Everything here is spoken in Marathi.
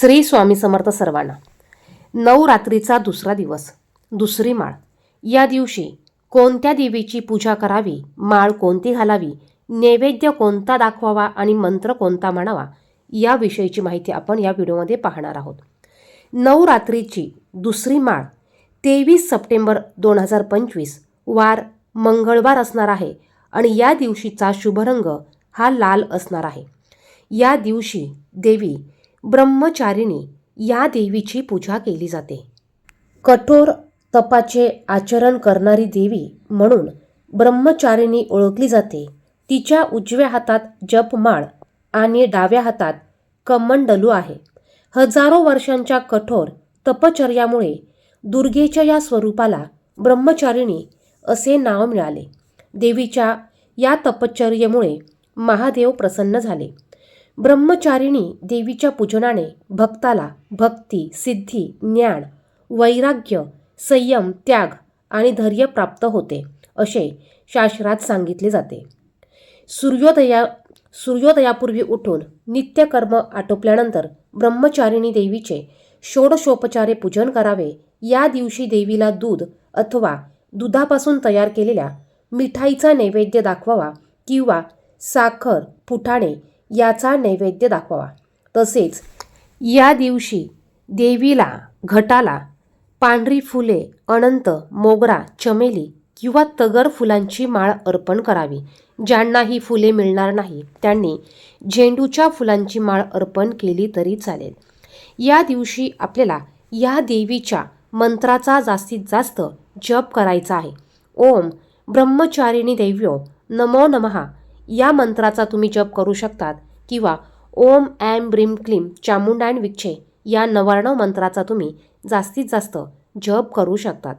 श्री स्वामी समर्थ सर्वांना. नवरात्रीचा दुसरा दिवस दुसरी माळ. या दिवशी कोणत्या देवीची पूजा करावी माळ कोणती घालावी नैवेद्य कोणता दाखवावा आणि मंत्र कोणता म्हणावा याविषयीची माहिती आपण या व्हिडिओमध्ये पाहणार आहोत. नवरात्रीची दुसरी माळ तेवीस सप्टेंबर दोन हजार पंचवीस वार मंगळवार असणार आहे आणि या दिवशीचा शुभरंग हा लाल असणार आहे. या दिवशी देवी ब्रह्मचारिणी या देवीची पूजा केली जाते. कठोर तपाचे आचरण करणारी देवी म्हणून ब्रह्मचारिणी ओळखली जाते. तिच्या उजव्या हातात जपमाळ आणि डाव्या हातात कमंडलू आहे. हजारो वर्षांच्या कठोर तपचर्यामुळे दुर्गेच्या या स्वरूपाला ब्रह्मचारिणी असे नाव मिळाले. देवीच्या या तपश्चर्येमुळे महादेव प्रसन्न झाले. ब्रह्मचारिणी देवीच्या पूजनाने भक्ताला भक्ती सिद्धी ज्ञान वैराग्य संयम त्याग आणि धैर्य प्राप्त होते असे शास्त्रात सांगितले जाते. सूर्योदया सूर्योदयापूर्वी उठून नित्यकर्म आटोपल्यानंतर ब्रह्मचारिणी देवीचे षोडशोपचारे पूजन करावे या दिवशी देवीला दूध अथवा दुधापासून तयार केलेल्या मिठाईचा नैवेद्य दाखवावा किंवा साखर फुटाणे याचा नैवेद्य दाखवावा. तसेच या दिवशी देवीला घटाला पांढरी फुले अनंत मोगरा चमेली किंवा तगर फुलांची माळ अर्पण करावी. ज्यांना ही फुले मिळणार नाही त्यांनी झेंडूच्या फुलांची माळ अर्पण केली तरी चालेल. या दिवशी आपल्याला या देवीच्या मंत्राचा जास्तीत जास्त जप करायचा आहे. ओम ब्रह्मचारिणी देव्यो नमो नमहा या मंत्राचा तुम्ही जप करू शकतात. किंवा ओम ॲम ब्रीम क्लीम चामुंडायन विक्षे या नवार्णव मंत्राचा तुम्ही जास्तीत जास्त जप करू शकतात.